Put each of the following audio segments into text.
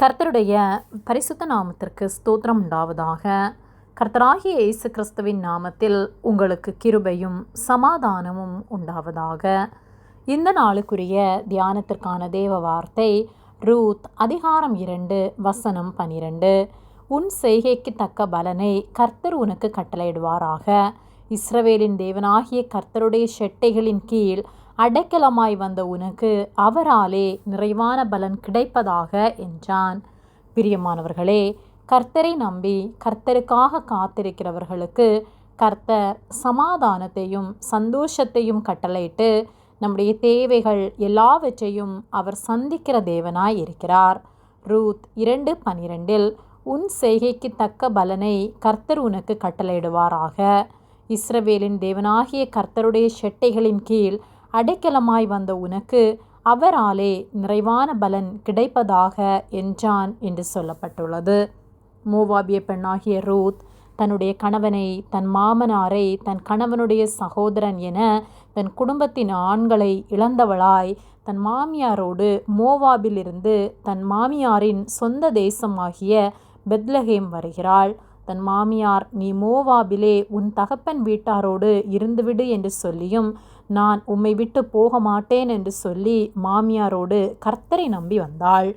கர்த்தருடைய பரிசுத்த நாமத்திற்கு ஸ்தோத்திரம் உண்டாவதாக. கர்த்தராகிய இயேசு கிறிஸ்துவின் நாமத்தில் உங்களுக்கு கிருபையும் சமாதானமும் உண்டாவதாக. இந்த நாளுக்குரிய தியானத்திற்கான தேவ வார்த்தை ரூத் அதிகாரம் இரண்டு வசனம் பனிரெண்டு. உன் செய்கைக்கு தக்க பலனை கர்த்தர் உனக்கு கட்டளையிடுவாராக. இஸ்ரவேலின் தேவனாகிய கர்த்தருடைய ஷெட்டைகளின் கீழ் அடைக்கலமாய் வந்த உனக்கு அவராலே நிறைவான பலன் கிடைப்பதாக என்றான். பிரியமானவர்களே கர்த்தரை நம்பி கர்த்தருக்காக காத்திருக்கிறவர்களுக்கு கர்த்தர் சமாதானத்தையும் சந்தோஷத்தையும் கட்டளையிட்டு நம்முடைய தேவைகள் எல்லாவற்றையும் அவர் சந்திக்கிற தேவனாய் இருக்கிறார். ரூத் இரண்டு பனிரெண்டில் உன் செய்கைக்கு தக்க பலனை கர்த்தர் உனக்கு கட்டளையிடுவாராக. இஸ்ரவேலின் தேவனாகிய கர்த்தருடைய ஷெட்டைகளின் கீழ் அடைக்கலமாய் வந்த உனக்கு அவராலே நிறைவான பலன் கிடைப்பதாக என்றான் என்று சொல்லப்பட்டுள்ளது. மோவாபிய பெண்ணாகிய ரூத் தன்னுடைய கணவனை தன் மாமனாரை தன் கணவனுடைய சகோதரன் என தன் குடும்பத்தின் ஆண்களை இழந்தவளாய் தன் மாமியாரோடு மோவாபிலிருந்து தன் மாமியாரின் சொந்த தேசமாகிய பெத்லஹேம் வருகிறாள். தன் மாமியார் நீ மோவாபிலே உன் தகப்பன் வீட்டாரோடு இருந்துவிடு என்று சொல்லியும் நான் உம்மை விட்டு போக மாட்டேன் என்று சொல்லி மாமியாரோடு கர்த்தரை நம்பி வந்தாள்.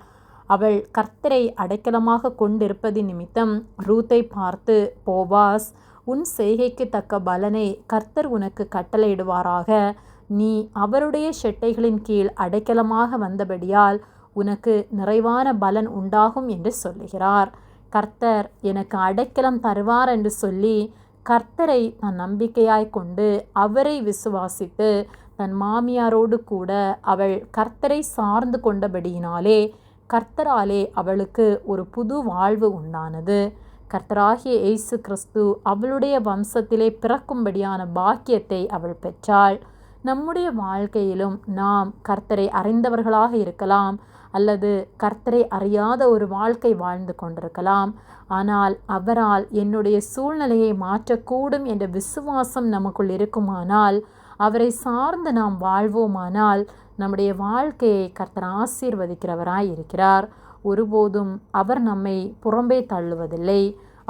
அவள் கர்த்தரை அடைக்கலமாக கொண்டிருப்பது நிமித்தம் ரூத்தை பார்த்து போவாஸ் உன் செய்கைக்கு தக்க பலனை கர்த்தர் உனக்கு கட்டளையிடுவாராக. நீ அவருடைய ஷெட்டைகளின் கீழ் அடைக்கலமாக வந்தபடியால் உனக்கு நிறைவான பலன் உண்டாகும் என்று சொல்லுகிறார். கர்த்தர் எனக்கு அடைக்கலம் தருவார் என்று சொல்லி கர்த்தரை தன் நம்பிக்கையாய் கொண்டு அவரை விசுவாசித்து தன் மாமியாரோடு கூட அவள் கர்த்தரை சார்ந்து கொண்டபடியினாலே கர்த்தராலே அவளுக்கு ஒரு புது வாழ்வு உண்டானது. கர்த்தராகிய இயேசு கிறிஸ்து அவளுடைய வம்சத்திலே பிறக்கும்படியான பாக்கியத்தை அவள் பெற்றாள். நம்முடைய வாழ்க்கையிலும் நாம் கர்த்தரை அறிந்தவர்களாக இருக்கலாம். அல்லது கர்த்தரை அறியாத ஒரு வாழ்க்கை வாழ்ந்து கொண்டிருக்கலாம். ஆனால் அவரால் என்னுடைய சூழ்நிலையை மாற்றக்கூடும் என்ற விசுவாசம் நமக்குள் இருக்குமானால் அவரை சார்ந்து நாம் வாழ்வோமானால் நம்முடைய வாழ்க்கையை கர்த்தர் ஆசீர்வதிக்கிறவராய் இருக்கிறார். ஒருபோதும் அவர் நம்மை புறம்பே தள்ளுவதில்லை.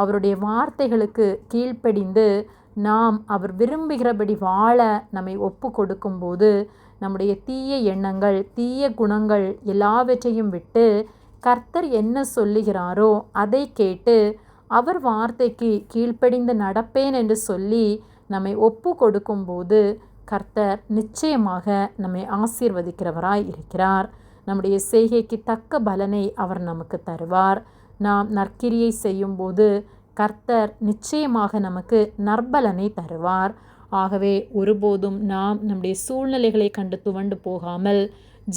அவருடைய வார்த்தைகளுக்கு கீழ்ப்படிந்து நாம் அவர் விரும்புகிறபடி வாழ நம்மை ஒப்பு கொடுக்கும்போது நம்முடைய தீய எண்ணங்கள் தீய குணங்கள் எல்லாவற்றையும் விட்டு கர்த்தர் என்ன சொல்லுகிறாரோ அதை கேட்டு அவர் வார்த்தைக்கு கீழ்ப்படிந்து நடப்பேன் என்று சொல்லி நம்மை ஒப்பு கொடுக்கும்போது கர்த்தர் நிச்சயமாக நம்மை ஆசீர்வதிக்கிறவராய் இருக்கிறார். நம்முடைய செய்கைக்கு தக்க பலனை அவர் நமக்கு தருவார். நாம் நற்கிரியை செய்யும்போது கர்த்தர் நிச்சயமாக நமக்கு நற்பலனை தருவார். ஆகவே ஒருபோதும் நாம் நம்முடைய சூழ்நிலைகளை கண்டு துவண்டு போகாமல்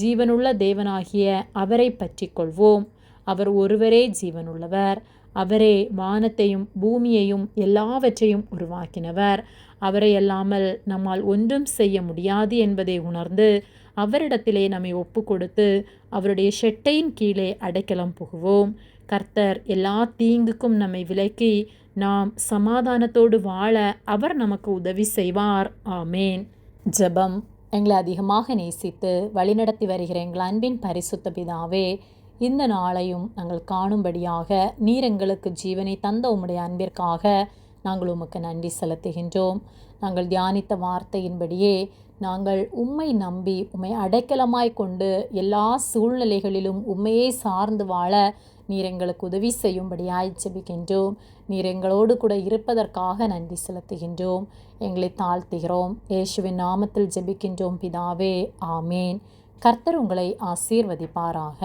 ஜீவனுள்ள தேவனாகிய அவரை பற்றி கொள்வோம். அவர் ஒருவரே ஜீவனுள்ளவர். அவரே வானத்தையும் பூமியையும் எல்லாவற்றையும் உருவாக்கினவர். அவரை அல்லாமல் நம்மால் ஒன்றும் செய்ய முடியாது என்பதை உணர்ந்து அவரிடத்திலே நம்மை ஒப்பு கொடுத்து அவருடைய ஷெட்டையின் கீழே அடைக்கலம் புகுவோம். கர்த்தர் எல்லா தீங்குக்கும் நம்மை விலக்கி நாம் சமாதானத்தோடு வாழ அவர் நமக்கு உதவி செய்வார். ஆமேன். ஜெபம் எங்களை அதிகமாக நேசித்து வழிநடத்தி வருகிற எங்கள் அன்பின் பரிசுத்த பிதாவே இந்த நாளையும் நாங்கள் காணும்படியாக நீர் எங்களுக்கு ஜீவனை தந்த உம்முடைய அன்பிற்காக நாங்கள் உமக்கு நன்றி செலுத்துகின்றோம். நாங்கள் தியானித்த வார்த்தையின்படியே நாங்கள் உம்மை நம்பி உம்மை அடைக்கலமாய் கொண்டு எல்லா சூழ்நிலைகளிலும் உண்மையை சார்ந்து வாழ நீர் எங்களுக்கு உதவி செய்யும்படியாய் ஜெபிக்கின்றோம். நீர் எங்களோடு கூட இருப்பதற்காக நன்றி செலுத்துகின்றோம். எங்களை தாழ்த்துகிறோம். இயேசுவின் நாமத்தில் ஜெபிக்கின்றோம் பிதாவே ஆமேன். கர்த்தர் உங்களை ஆசீர்வதிப்பாராக.